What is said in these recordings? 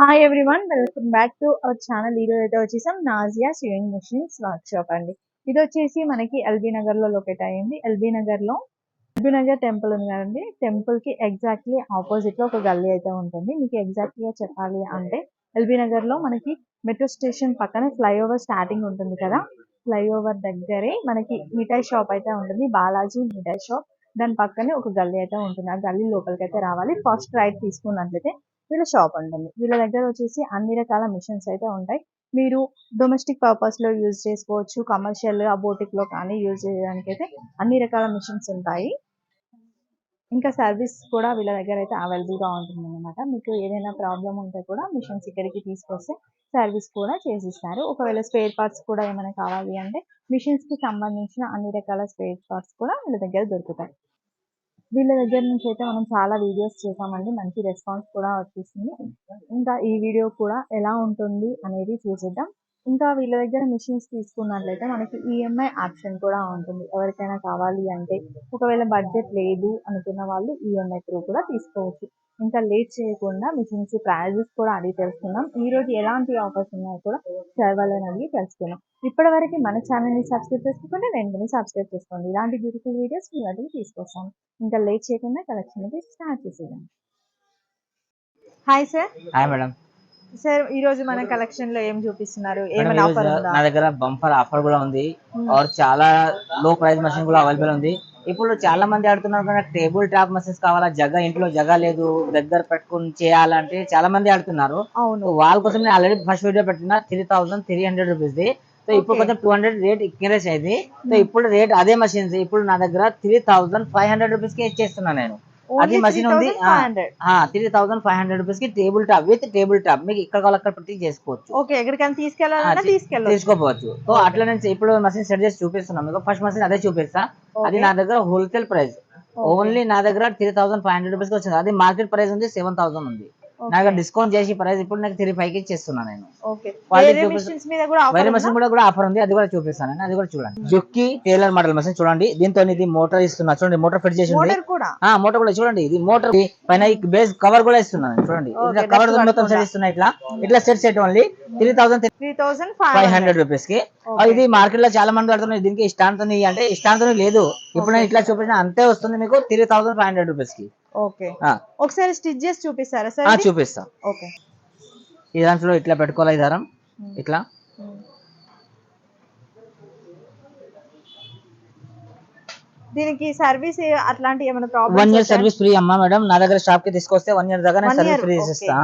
Hi everyone welcome back to our channel ఈ రోజు అయితే వచ్చేసాం Nazia sewing machines workshop అండి. ఇది వచ్చేసి మనకి ఎల్బీ నగర్లో లొకేట్ అయ్యింది. ఎల్బీ నగర్లో ఎల్బీ నగర్ టెంపుల్ ఉంది కదండి. టెంపుల్కి ఎగ్జాక్ట్లీ ఆపోజిట్లో ఒక గల్లీ అయితే ఉంటుంది. మీకు ఎగ్జాక్ట్లీ గా చెప్పాలి అంటే ఎల్బీ నగర్లో మనకి మెట్రో స్టేషన్ పక్కనే ఫ్లైఓవర్ స్టార్టింగ్ ఉంటుంది కదా. ఫ్లైఓవర్ దగ్గరే మనకి మిఠాయి షాప్ అయితే ఉంటుంది. బాలాజీ మిఠాయి షాప్ దాని పక్కనే ఒక గల్లీ అయితే ఉంటుంది. ఆ గల్లీ లోపలికి అయితే రావాలి. ఫస్ట్ రైట్ తీసుకున్నట్లయితే వీళ్ళ షాప్ ఉంటుంది వీళ్ళ దగ్గర వచ్చేసి అన్ని రకాల మిషన్స్ అయితే ఉంటాయి. మీరు డొమెస్టిక్ పర్పస్లో యూజ్ చేసుకోవచ్చు కమర్షియల్ బోటిక్లో బోటిక్లో కానీ యూజ్ చేయడానికి అయితే అన్ని రకాల మిషన్స్ ఉంటాయి. ఇంకా సర్వీస్ కూడా వీళ్ళ దగ్గర అయితే అవైలబుల్గా ఉంటుంది అనమాట మీకు ఏదైనా ప్రాబ్లం ఉంటే కూడా మిషన్స్ ఇక్కడికి తీసుకొస్తే సర్వీస్ కూడా చేసిస్తారు. ఒకవేళ స్పేర్ పార్ట్స్ కూడా ఏమైనా కావాలి అంటే మిషన్స్కి సంబంధించిన అన్ని రకాల స్పేర్ పార్ట్స్ కూడా వీళ్ళ దగ్గర దొరుకుతాయి. వీళ్ళ దగ్గర నుంచి అయితే మనం చాలా వీడియోస్ చేసామండి. మంచి రెస్పాన్స్ కూడా వచ్చేసింది. ఇంకా ఈ వీడియో కూడా ఎలా ఉంటుంది అనేది చూసేద్దాం. ఇంకా వీళ్ళ దగ్గర మిషన్స్ తీసుకున్నట్లయితే మనకి ఈఎంఐ ఆప్షన్ కూడా ఉంటుంది. ఎవరికైనా కావాలి అంటే ఒకవేళ బడ్జెట్ లేదు అనుకున్న వాళ్ళు ఈఎంఐ త్రూ కూడా తీసుకోవచ్చు. ఇంకా లేట్ చేయకుండా మిషన్స్ ప్రైజెస్ కూడా అడిగి తెలుసుకుందాం. ఈ రోజు ఎలాంటి ఆఫర్స్ ఉన్నాయో కూడా చదవాలని అడిగి తెలుసుకుందాం. ఇప్పటివరకు మన ఛానల్ని సబ్స్క్రైబ్ చేసుకుంటే వెంటనే సబ్స్క్రైబ్ చేసుకోండి. ఇలాంటి బ్యూటిఫుల్ వీడియోస్ మీ వాటికి తీసుకొస్తాను ఇంకా లేట్ చేయకుండా కలెక్షన్ అయితే start చేసేదాం hi sir hi madam sir ఈ రోజు మన కలెక్షన్లో ఏం చూపిస్తున్నారు? ఏమైనా ఆఫర్ ఉందా? నా దగ్గర బంపర్ ఆఫర్ కూడా ఉంది. Hmm. और చాలా లో ప్రైస్ మషిన్ కూడా అవైలబుల్ ఉంది. ఇప్పుడు చాలా మంది ఆడుతున్నారు కదా టేబుల్ టాప్ మషిన్స్ కావాలా? జగ ఇంట్లో జగ లేదు దగ్గర పెట్టుకుని చేయాలంటే చాలా మంది ఆడుతున్నారు అవును. వాళ్ళ కోసం నేను ఆల్రెడీ ఫస్ట్ వీడియో పెట్టిన three thousand three hundred rupees the. So ఇప్పుడు Okay. కొంచెం టూ హండ్రెడ్ రేట్ ఇంక్రీజ్ అయింది. సో ఇప్పుడు రేట్ అదే మషిన్స్ ఇప్పుడు నా దగ్గర త్రీ థౌసండ్ ఫైవ్ హండ్రెడ్ రూపీస్కి ఇచ్చేస్తున్నా నేను. అది machine ఉంది, త్రీ థౌసండ్ ఫైవ్ హండ్రెడ్ రూపీస్కి table top with table top మీకు ఇక్కడ కావాలి అక్కడ పెట్టి చేసుకోవచ్చు. ఓకే ఎక్కడికైనా తీసుకెళ్ళాలన్నా ఆ, తీ- తీసుకెళ్ళచ్చు. తీసుకోపోవచ్చు సో అట్లా నేను ఇప్పుడు మషిన్ సెట్ చేసి చూపిస్తున్నాను. మీకు ఫస్ట్ మషిన్ అదే చూపిస్తా. అది నా దగ్గర హోల్సేల్ ప్రైస్ ఓన్లీ నా దగ్గర three thousand five hundred rupees వచ్చింది. అది మార్కెట్ ప్రైస్ ఉంది సెవెన్ థౌసండ్ ఉంది. నా దగ్గర డిస్కౌంట్ చేసి ప్రైస్ ఇప్పుడు నాకు త్రీ ఫైవ్కి ఇచ్చేస్తున్నా నేను. వేరే మీద కూడా ఆఫర్ మషిన్ కూడా కూడా ఆఫర్ ఉంది. అది కూడా చూపిస్తాను అది కూడా చూడండి. జుక్కి టైలర్ మోడల్ మషిన్ చూడండి. దీంతో ఇది మోటార్ ఇస్తున్నా. చూడండి మోటార్ ఫిట్ చేసి మోటార్ కూడా? ఆ మోటార్ కూడా చూడండి. ఇది మోటార్ పైన బేస్ కవర్ కూడా ఇస్తున్నాను చూడండి. కవర్ మొత్తం. సెట్ ఇస్తున్నా ఇట్లా. ఇట్లా set set only three thousand three thousand five hundred రూపీస్కి. ఇది మార్కెట్లో చాలా మంది పడుతున్నారు దీనికి ఇష్టాంతో అంటే ఇష్టాంతో లేదు. ఇప్పుడు నేను ఇట్లా చూపించిన అంతే వస్తుంది మీకు త్రీ థౌసండ్ ఫైవ్ హండ్రెడ్ రూపీస్కి. ఓకే. ఒకసారి స్టిచ్ చేసి చూపిస్తారా సార్ చూపిస్తా. ఓకే. ఈ దాంట్లో ఇట్లా పెట్టుకోవాలి ఈ దారం. ఇట్లా. దీనికి సర్వీస్ అట్లాంటి ఏమైనా వన్ ఇయర్ సర్వీస్ ఫ్రీ అమ్మా మేడం నా దగ్గర షాప్కి తీసుకొస్తే one year One service free. ఇస్తా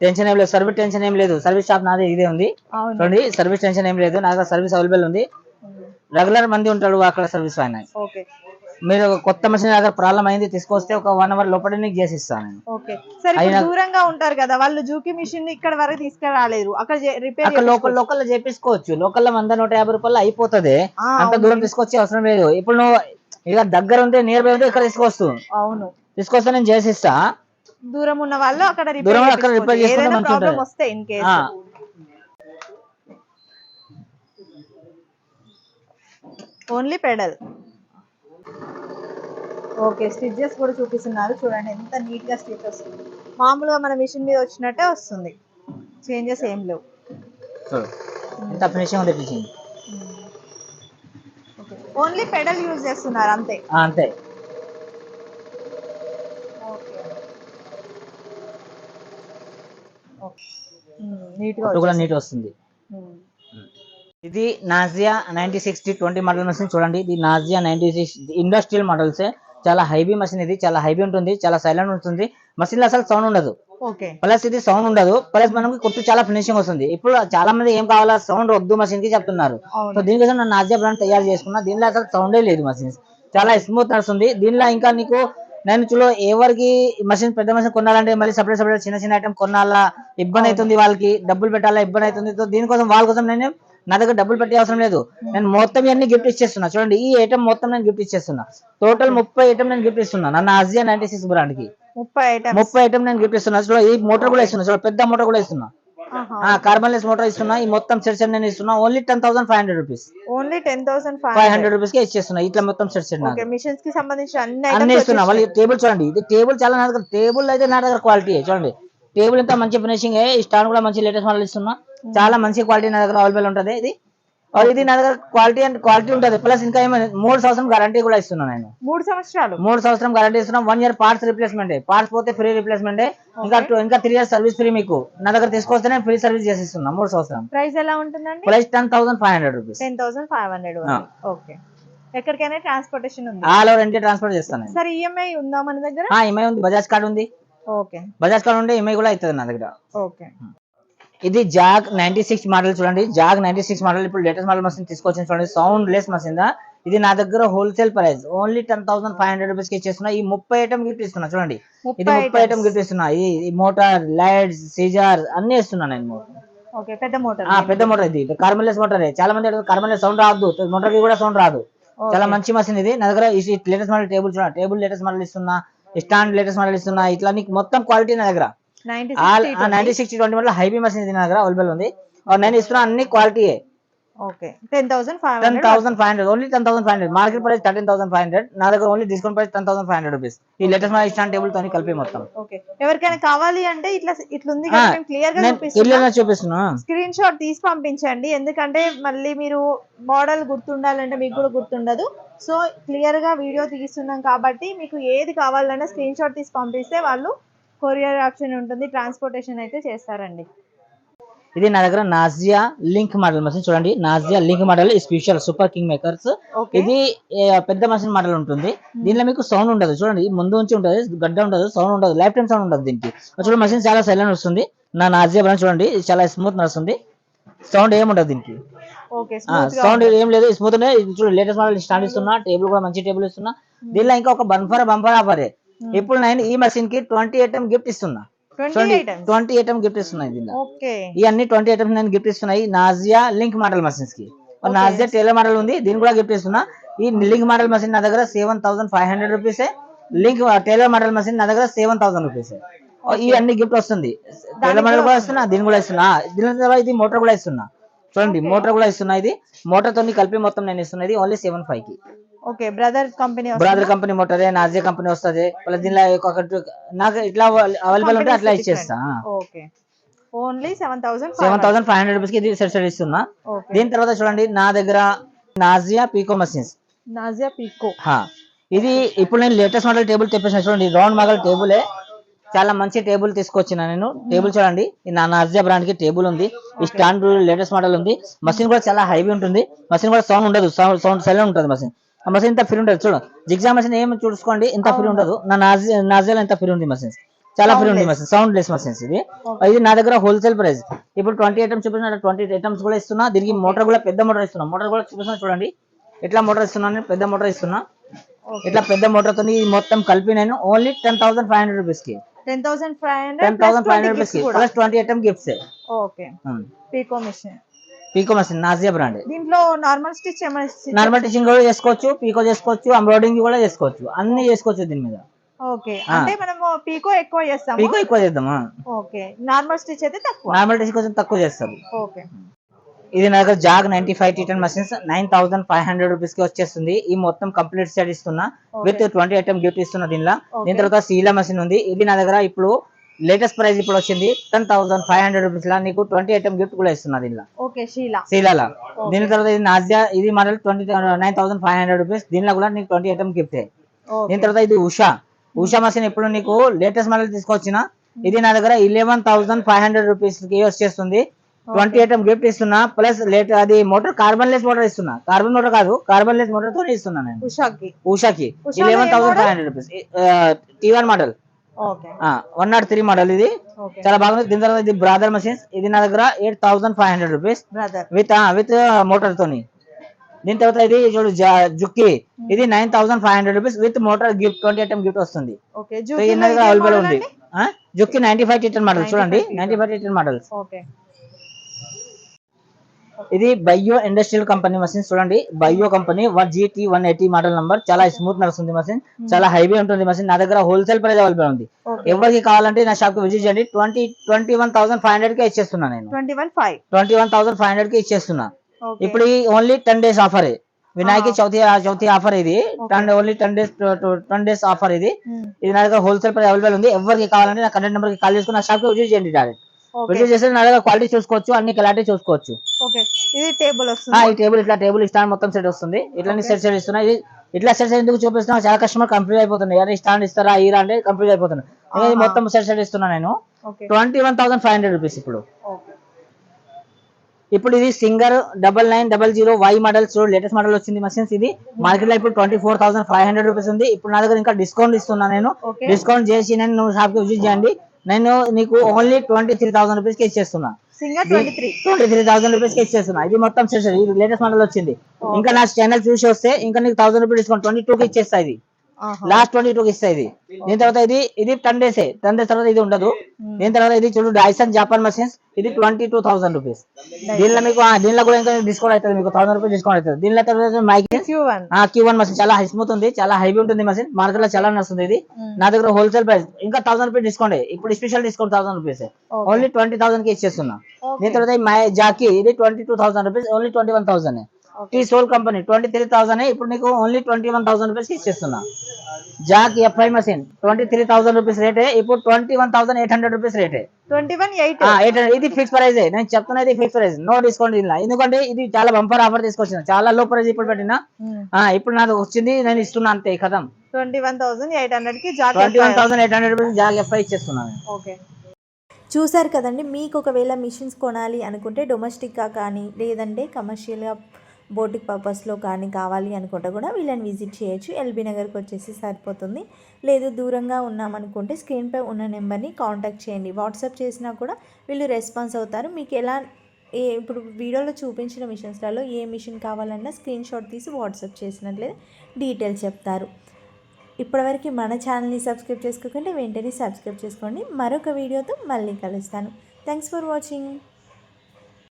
టెన్షన్ ఏం లేదు. సర్వీస్ టెన్షన్ ఏం లేదు. సర్వీస్ షాప్ నాదే ఇదే ఉంది. చూడండి సర్వీస్ టెన్షన్ ఏం లేదు. నా దగ్గర సర్వీస్ అవైలబుల్ ఉంది. రెగ్యులర్ మంది ఉంటాడు అక్కడ సర్వీస్ ఆయన మీరు కొత్త మెషిన్ దగ్గర ప్రాబ్లం అయింది తీసుకొస్తే ఒక వన్ అవర్ లోపల నీకు చేసి ఇస్తాను నేను. ఓకే. సరే ఇప్పుడు అయినా- దూరంగా ఉంటారు కదా వాళ్ళు జూకి మిషన్ ఇక్కడ వరకు తీసుకురాలేరు. అక్కడ రిపేర్ అక్కడ లోకల్ లోకల్లో చేపించుకోవచ్చు. లోకల్లో వంద నూట యాభై రూపాయలు అయిపోతుంది. అంత దూరం తీసుకొచ్చే అవసరం లేదు. ఇప్పుడు నువ్వు ఇక దగ్గర ఉంటే నియర్ బై ఉంటే ఇక్కడ తీసుకొస్తూ. అవును. తీసుకొస్తే నేను చేసిస్తా దూరం ఉన్న వాళ్ళు అక్కడ దూరం అక్కడ రిపేర్ చేసుకుంటే ఏదైనా మంచిగా ప్రాబ్లం ఉంటుంది. వస్తే ఇన్ కేస్ ఆ, ఓన్లీ పెడల్ ఓకే స్టిచ్చెస్ కూడా చూపిస్తున్నారు. చూడండి ఎంత నీట్గా స్టిచ్ వస్తుంది. మామూలుగా మన మిషన్ మీద వచ్చినట్టే వస్తుంది. చేంజెస్ ఏం లేవు. చూడు ఎంత ఫినిషింగ్ ఉంది ఫినిషింగ్. ఓన్లీ పెడల్ యూజ్ చేస్తున్నారు అంతే? అంతే. నీట్గా. నీట్ వస్తుంది. ఇది Nazia ninety sixty twenty model machine చూడండి. ఇది Nazia ninety six industrial models చాలా హైబీ మషిన్ ఇది. చాలా హైబీ ఉంటుంది. చాలా సైలెంట్ ఉంటుంది. మషిన్లో అసలు సౌండ్ ఉండదు. ప్లస్ ఇది సౌండ్ ఉండదు. ప్లస్ మనకి కుట్టు చాలా ఫినిషింగ్ వస్తుంది. ఇప్పుడు చాలా మంది ఏం కావాలా? సౌండ్ వద్దు మషిన్కి చెప్తున్నారు. సో దీనికోసం నేను నాజియా బ్రాండ్ తయారు చేసుకున్నా. దీనిలో అసలు సౌండే లేదు మషిన్స్ చాలా స్మూత్ నడుస్తుంది. దీనిలో ఇంకా నీకు నేను చూలో ఎవరికి మషిన్ పెద్ద మషిన్ కొనాలంటే మళ్ళీ సపరేట్ సపరేట్ చిన్న చిన్న ఐటమ్ కొనాలా? ఇబ్బంది అవుతుంది వాళ్ళకి. డబ్బులు పెట్టాలా? ఇబ్బంది అవుతుంది. సో దీనికోసం వాళ్ళ కోసం నేను నా దగ్గర డబ్బులు పెట్టే అవసరం లేదు. నేను మొత్తం ఇవన్నీ గిఫ్ట్ ఇచ్చేస్తున్నా. చూడండి ఈ ఐటమ్ మొత్తం నేను గిఫ్ట్ ఇచ్చేస్తున్నా. టోటల్ ముప్పై ఐటమ్ నేను గిఫ్ట్ ఇస్తున్నా. నా ఆసియా నైన్టీ సిక్స్ బ్రాండ్కి. ముప్పై ఐటమ్ నేను గిఫ్ట్ ఇస్తున్నా. చూడ ఈ మోటార్ కూడా ఇస్తున్నా. చూడ పెద్ద మోటార్ కూడా ఇస్తున్నా. ఆ కార్బన్ లెస్ మోటార్ ఇస్తున్నా. ఈ మొత్తం సెట్ సెట్ నేను ఇస్తున్నా. Only ten thousand five hundred rupees only ten thousand five hundred రూపీస్కి ఇచ్చేస్తున్నా. ఇట్లా మొత్తం సెట్ సెట్ ఓకే మిషన్స్కి సంబంధించిన అన్ని ఇస్తున్నా. టేబుల్ చూడండి. ఇది టేబుల్ చాలా నా దగ్గర టేబుల్ అయితే నా దగ్గర క్వాలిటీ చూడండి. టేబుల్ ఇంత మంచి ఫినిషింగ్ ఈ స్టాండ్ కూడా మంచి లేటెస్ట్ మోడల్ ఇస్తున్నా. చాలా మంచి క్వాలిటీ నా దగ్గర అవైలబుల్ ఉంటది. ఇది ఇది నా దగ్గర క్వాలిటీ అండ్ క్వాలిటీ ఉంటది. ప్లస్ ఇంకా ఏమైనా మూడు సంవత్సరం గ్యారంటీ కూడా ఇస్తున్నా నేను. మూడు సంవత్సరాలు? మూడు సంవత్సరం గ్యారంటీ ఇస్తున్నాం. One year parts replacement parts పోతే ఫ్రీ రిప్లేస్మెంట్ ఇంకా ఇంకా త్రీ ఇయర్స్ సర్వీస్ ఫ్రీ మీకు. నా దగ్గర తీసుకొస్తే ఫ్రీ సర్వీస్ చేసి ఇస్తున్నా మూడు సంవత్సరం. ప్రైస్ ఎలా ఉంటుందండి? Price ten thousand five hundred rupees ten thousand five hundred okay ఎక్కడికైనా ట్రాన్స్పోర్టేషన్ ఉంది? ఆల్ ఓవర్ ఇండియా ట్రాన్స్ఫర్ చేస్తాను సార్ ఈఎంఐ ఉందా మన దగ్గర? ఈఎంఐ ఉంది. బజాజ్ కార్డ్ ఉంది. ఓకే బజాజ్ కార్డ్ ఉంటే ఈఎంఐ కూడా అవుతుంది నా దగ్గర. ఓకే ఇది జాగ్ నైన్టీ సిక్స్ మోడల్ చూడండి. జాగ్ నైన్టీ సిక్స్ మోడల్ ఇప్పుడు లేటెస్ట్ మోడల్ మషిన్ తీసుకొచ్చింది చూడండి. సౌండ్ లెస్ మషిన్ దా. ఇది నా దగ్గర wholesale price only ten thousand five hundred రూపీస్కి ఇచ్చేస్తున్నా. ఈ ముప్పై ఐటమ్ గిఫ్ట్ ఇస్తున్నా చూడండి. ఇది ముప్పై ఐటమ్ గిఫ్ట్ ఇస్తున్నా. ఈ మోటార్ లైట్స్ సీజర్ అన్ని ఇస్తున్నా నేను పెద్ద మోటార్. పెద్ద మోటార్ ఇది. కార్బన్లెస్ మోటార్ చాలా మంది కార్బన్లెస్ సౌండ్ రాదు. మోటార్కి కూడా సౌండ్ రాదు. చాలా మంచి మషిన్ ఇది. నా దగ్గర లేటెస్ట్ మోడల్ టేబుల్ చూడండి. టేబుల్ లేటెస్ట్ మోడల్ ఇస్తున్నా. స్టాండ్ లేటెస్ట్ మోడల్ ఇస్తున్నా. ఇట్లా నీకు మొత్తం క్వాలిటీ నా దగ్గర. నైన్టీ సిక్స్టీ ట్వంటీ వల్ల హైబీ మషిన్ ఇది నా దగ్గర అవైలబుల్ ఉంది. నేను ఇస్తున్నా అన్ని quality okay. Ten thousand five ten thousand five hundred only ten thousand five hundred. Market price thirteen thousand five hundred. నా దగ్గర only discount price ten thousand five hundred rupees. ఈ లేటెస్ట్ మోడల్ స్టాండ్ టేబుల్ తోని కలిపి మొత్తం. Okay. ఎవరికైనా కావాలి అంటే ఇట్లా ఇట్లా ఉంది క్లియర్గా క్లియర్గా చూపిస్తున్నా. స్క్రీన్ షాట్ తీసి పంపించండి. ఎందుకంటే మళ్ళీ మీరు మోడల్ గుర్తుండాలంటే మీకు కూడా గుర్తుండదు. సో క్లియర్గా వీడియో తీస్తున్నాం కాబట్టి మీకు ఏది కావాలన్నా స్క్రీన్ షాట్ తీసి పంపిస్తే వాళ్ళు కొరియర్ ఆప్షన్ ఉంటుంది ట్రాన్స్పోర్టేషన్ అయితే చేస్తారండి. ఇది నా దగ్గర నాజియా లింక్ మోడల్ మషిన్ చూడండి. Nausea link model special super king makers ఇది పెద్ద మషిన్ మోడల్ ఉంటుంది. దీనిలో మీకు సౌండ్ ఉండదు. చూడండి ముందు నుంచి ఉంటుంది గడ్డ ఉండదు సౌండ్ ఉండదు లైఫ్ టైం సౌండ్ ఉండదు దీనికి. చూడండి మషిన్ చాలా సైలెంట్ వస్తుంది. నా నాజియా బ్రాండ్ చూడండి చాలా స్మూత్ నడుస్తుంది. సౌండ్ ఏం ఉండదు దీనికి. సౌండ్ ఏం లేదు స్మూత్ చూడండి లేటెస్ట్ మోడల్ స్టాండ్ ఇస్తున్నా టేబుల్ కూడా మంచి టేబుల్ ఇస్తున్నా. దీనిలో ఇంకా ఒక బంపర్ బంపర్ ఆఫర్ ఇప్పుడు నేను ఈ మషిన్కి ట్వంటీ ఐటమ్ గిఫ్ట్ ఇస్తున్నా. ట్వంటీ ఐటమ్ గిఫ్ట్ ఇస్తున్నాయి దీనిలో ఈ అన్ని ట్వంటీ ఐటమ్స్ నేను గిఫ్ట్ ఇస్తున్నాయి నాజియా లింక్ మోడల్ మషిన్స్కి. నాజియా టేలర్ మోడల్ ఉంది. దీన్ని కూడా గిఫ్ట్ ఇస్తున్నా. ఈ లింక్ మోడల్ మషిన్ నా దగ్గర seven thousand five hundred rupees link tailor model machine నా దగ్గర సెవెన్ థౌసండ్ రూపీస్ ఈ అన్ని గిఫ్ట్ వస్తుంది. టేలర్ మోడల్ కూడా ఇస్తున్నా దీన్ని కూడా ఇస్తున్నా. దీని తర్వాత ఇది మోటార్ కూడా ఇస్తున్నా. చూడండి మోటార్ కూడా ఇస్తున్నా ఇది. మోటార్ తోని కలిపి మొత్తం నేను ఇస్తున్నా ఇది ఓన్లీ సెవెన్ ఫైవ్కి. Okay brother company brother company motor nausea company వస్తుంది మళ్ళీ దీనిలో ఒక నాకు ఇట్లా అవైలబుల్ ఉంటే అట్లా ఇచ్చేస్తా. Okay. Only seven thousand seven thousand five hundred రూపీస్కి ఇది సెట్ ఇస్తున్నా. దీని తర్వాత చూడండి నా దగ్గర నాజియా పీకో మషిన్స్ నాజియా పీకో. ఇది ఇప్పుడు నేను లేటెస్ట్ మోడల్ టేబుల్ తెప్పించిన చూడండి రౌండ్ మోడల్ టేబులే చాలా మంచి టేబుల్ తీసుకొచ్చిన నేను. టేబుల్ చూడండి ఈ నా నాజియా బ్రాండ్కి టేబుల్ ఉంది. ఈ స్టాండ్ లేటెస్ట్ మోడల్ ఉంది. మషిన్ కూడా చాలా హైవీ ఉంటుంది. మషిన్ కూడా సౌండ్ ఉండదు సౌండ్ సౌండ్ సైలెంట్ ఉంటుంది మషిన్ ఆ మషిన్ ఇంత ఫ్రీ ఉంటుంది చూడు జిగ్జా మషిన్ ఏం చూసుకోండి ఇంత ఫ్రీ ఉండదు. నా నాజియా నాజియాలో ఇంత ఫ్రీ ఉంది మషిన్స్ చాలా ఫ్రీ ఉంది మషిన్ సౌండ్ లెస్ మషిన్స్ ఇది ఇది నా దగ్గర హోల్సేల్ ప్రైస్ ఇప్పుడు ట్వంటీ ఐటమ్స్ చూపించిన ట్వంటీ ఐటమ్స్ కూడా ఇస్తున్నా. దీనికి మోటార్ కూడా పెద్ద మోటార్ ఇస్తున్నా. మోటార్ కూడా చూపిస్తున్నా చూడండి. ఎట్లా మోటార్ ఇస్తున్నాను పెద్ద మోటార్ ఇస్తున్నా. ఇట్లా పెద్ద మోటార్తో మొత్తం కలిపి నేను only ten thousand five hundred రూపీస్కి. Ten thousand five hundred thousand five hundred రూపీస్కి. Plus twenty item gifts okay. Pico machine pico machine nausea brand దీంట్లో నార్మల్ స్టిచ్ నార్మల్ టీచింగ్ కూడా చేసుకోవచ్చు పీకో చేసుకోవచ్చు ఎంబ్రాయిడింగ్ కూడా చేసుకోవచ్చు. అన్ని చేసుకోవచ్చు దీని మీద. ఓకే అంటే మనము పీకో ఎక్కువ చేస్తాము? పీకో ఎక్కువ చేద్దామా? ఓకే నార్మల్ స్టిచ్ అయితే తక్కువ. నార్మల్ టీచింగ్ కొంచెం తక్కువ చేస్తారు ఓకే ఇది నా దగ్గర జాగ్ ninety five టీటన్ machines nine thousand five hundred రూపీస్కి వచ్చేస్తుంది. ఈ మొత్తం కంప్లీట్ సెట్ ఇస్తున్నా. విత్ ట్వంటీ ఐటమ్ గిఫ్ట్ ఇస్తున్నా దీనిలో. దీని తర్వాత సీలా మషిన్ ఉంది. ఇది నా దగ్గర ఇప్పుడు లేటెస్ట్ ప్రైస్ ఇప్పుడు వచ్చింది ten thousand five hundred rupees లా. నీకు ట్వంటీ ఐటమ్ గిఫ్ట్ కూడా ఇస్తున్నా దీనిలో ఓకే షీలా సీలాల దీని తర్వాత ఇది నాజియా ఇది model twenty nine thousand five hundred rupees. దీనిలో కూడా నీకు ట్వంటీ ఐటమ్ గిఫ్ట్. దీని తర్వాత ఇది ఉషా. ఉషా మషిన్ ఇప్పుడు నీకు లేటెస్ట్ మోడల్ తీసుకొచ్చిన ఇది నా దగ్గర ఇలెవెన్ థౌసండ్ ఫైవ్ హండ్రెడ్ రూపీస్కి వచ్చేస్తుంది ట్వంటీ ఐటమ్ గిఫ్ట్ ఇస్తున్నా ప్లస్ లేట్ అది మోటార్ కార్బన్ లెస్ మోటార్ ఇస్తున్నా. కార్బన్ మోటార్ కాదు కార్బన్ లెస్ మోటార్తో ఇస్తున్నా నేను. ఉషాకి. ఉషాకి. Eleven thousand? Five hundred rupees T one model one nought three model ఇది. చాలా బాగుంది. దీని తర్వాత ఇది బ్రాదర్ మషిన్స్ ఇది నా దగ్గర eight thousand five hundred rupees with with motor తోని. దీని తర్వాత ఇది చూడు జుక్కి. ఇది nine thousand five hundred rupees with motor gift twenty item gift వస్తుంది. అవైలబుల్ ఉంది? జుక్కి నైన్టీ ఫైవ్ టీటర్ మోడల్ చూడండి. 95 నైన్టీ ఫైవ్ టీటర్ మోడల్స్ ఓకే. ఇది బయో ఇండస్ట్రియల్ కంపెనీ మషిన్ చూడండి. Bio company one GT one eighty model number చాలా smooth నడుస్తుంది machine చాలా హైవీ ఉంటుంది మషిన్ నా దగ్గర హోల్సేల్ ప్రైస్ అవైలబుల్ ఉంది. ఎవరికి కావాలంటే నా షాప్కి విజిట్ చేయండి. Twenty twenty one thousand five హండ్రెడ్కి ఇచ్చేస్తున్నా నేను. Twenty one five twenty one thousand five హండ్రెడ్కి ఇచ్చేస్తున్నా. ఇప్పుడు only ten days offer Vinayaka. Chavithi Chavithi offer ఇది. Ten only ten days ten days offer ఇది. ఇది నా దగ్గర హోల్సేల్ ప్రైస్ అవైలబుల్ ఉంది. ఎవరికి కావాలంటే నా కంటెంట్ నెంబర్కి కాల్ చేసుకుని నా షాప్కి విజిట్ చేయండి డైరెక్ట్ విజిట్ చేస్తే నా దగ్గర క్వాలిటీ చూసుకోవచ్చు అన్ని క్లారిటీ చూసుకోవచ్చు. ఓకే ఇది టేబుల్ ఆ, వస్తుంది ఈ టేబుల్ ఇట్లా టేబుల్ స్టాండ్ మొత్తం సెట్ వస్తుంది. ఇట్లా సెట్ సెట్ ఇస్తున్నా. ఇది ఇట్లా సెట్ ఎందుకు చూపిస్తున్నా? చాలా కస్టమర్ కంప్లీట్ అయిపోతుంది అరే స్టాండ్ ఇస్తారా? ఈరా అంటే కంప్లీట్ అయిపోతుంది. మొత్తం సెట్ సెట్ ఇస్తున్నా నేను. Twenty one thousand five hundred rupees ఇప్పుడు. ఇప్పుడు ఇది Singer double nine double zero Y models latest model వచ్చింది మషిన్స్ ఇది. మార్కెట్లో ఇప్పుడు twenty four thousand five hundred rupees ఉంది. ఇప్పుడు నా దగ్గర ఇంకా డిస్కౌంట్ ఇస్తున్నా నేను. డిస్కౌంట్ చేసి నేను షాప్కి విజిట్ చేయండి. నేను నీకు ఓన్లీ ట్వంటీ త్రీ థౌసండ్ రూపీస్కి ఇచ్చేస్తున్నా ట్వంటీ త్రీ థౌసండ్ రూపీస్కి ఇచ్చేస్తున్నా ఇది మొత్తం ఇది లేటెస్ట్ మోడల్ వచ్చింది. ఇంకా నా ఛానల్ చూసి వస్తే ఇంకా నీకు thousand rupees discount twenty two కి ఇచ్చేస్తా ఇది. లాస్ట్ ట్వంటీ టూ కి ఇస్తా ఇది. దీని తర్వాత ఇది ఇది టెన్ డేస్ టెన్ డేస్ తర్వాత ఇది ఉండదు. దీని తర్వాత ఇది చూడు డైసన్ జాపాన్ మషిన్స్ ఇది ట్వంటీ టూ థౌసండ్ రూపీస్ దీనిలో మీకు దీనిలో కూడా ఇంకా డిస్కౌంట్ అవుతుంది మీకు. థౌసండ్ రూపీస్ డిస్కౌంట్ అవుతుంది. దీనిలో తర్వాత మైక్ క్యూ వన్ మషిన్ చాలా హై స్మూత్ ఉంది చాలా హైవీ ఉంటుంది మషిన్ మార్కెట్లో చాలా నడుస్తుంది ఇది. నా దగ్గర హోల్సేల్ ప్రైస్ ఇంకా థౌసండ్ రూపీస్ డిస్కౌంట్ ఇప్పుడు special discount thousand rupees only twenty థౌసండ్కి ఇచ్చేస్తున్నా. దీని తర్వాత మై జాకీ ఇది twenty two thousand rupees only twenty one thousand tea సోల్ కంపెనీ ట్వంటీ త్రీ థౌసండ్ ఇప్పుడు నీకు only twenty one thousand rupees ఇచ్చేస్తున్నా. Jack FI machine twenty three thousand rupees రేటే ఇప్పుడు twenty one thousand eight hundred rupees రేటే twenty one eight. Eight ఇది fix price నేను చెప్తున్నా ఇది ఫిక్స్ ప్రైస్ నో డిస్కౌంట్ ఇలా ఎందుకంటే ఇది చాలా బంపర్ ఆఫర్ తీసుకొచ్చిన చాలా లో ప్రైస్ ఇప్పుడు పెట్టినా. ఆ, ఇప్పుడు నాకు వచ్చింది నేను ఇస్తున్నా అంతే కథం. ట్వంటీ వన్ థౌసండ్ ఎయిట్ హండ్రెడ్కి twenty one thousand eight hundred rupees Jack FI ఇచ్చేస్తున్నాను ఓకే. చూసారు కదండి మీకు ఒకవేళ మిషన్స్ కొనాలి అనుకుంటే డొమెస్టిక్గా కానీ లేదంటే కమర్షియల్గా బోటిక్ పర్పస్లో కానీ కావాలి అనుకుంటే కూడా వీళ్ళని విజిట్ చేయొచ్చు. ఎల్బీ నగర్కి వచ్చేసి సరిపోతుంది. లేదు దూరంగా ఉన్నామనుకుంటే స్క్రీన్పై ఉన్న నెంబర్ని కాంటాక్ట్ చేయండి. వాట్సాప్ చేసినా కూడా వీళ్ళు రెస్పాన్స్ అవుతారు. మీకు ఎలా ఏ ఇప్పుడు వీడియోలో చూపించిన మిషన్స్లలో ఏ మిషన్ కావాలన్నా స్క్రీన్ షాట్ తీసి వాట్సాప్ చేసినట్లయితే డీటెయిల్స్ చెప్తారు. ఇప్పటివరకు మన ఛానల్ని సబ్స్క్రైబ్ చేసుకోకుంటే వెంటనే సబ్స్క్రైబ్ చేసుకోండి. మరొక వీడియోతో మళ్ళీ కలుస్తాను. Thanks for watching.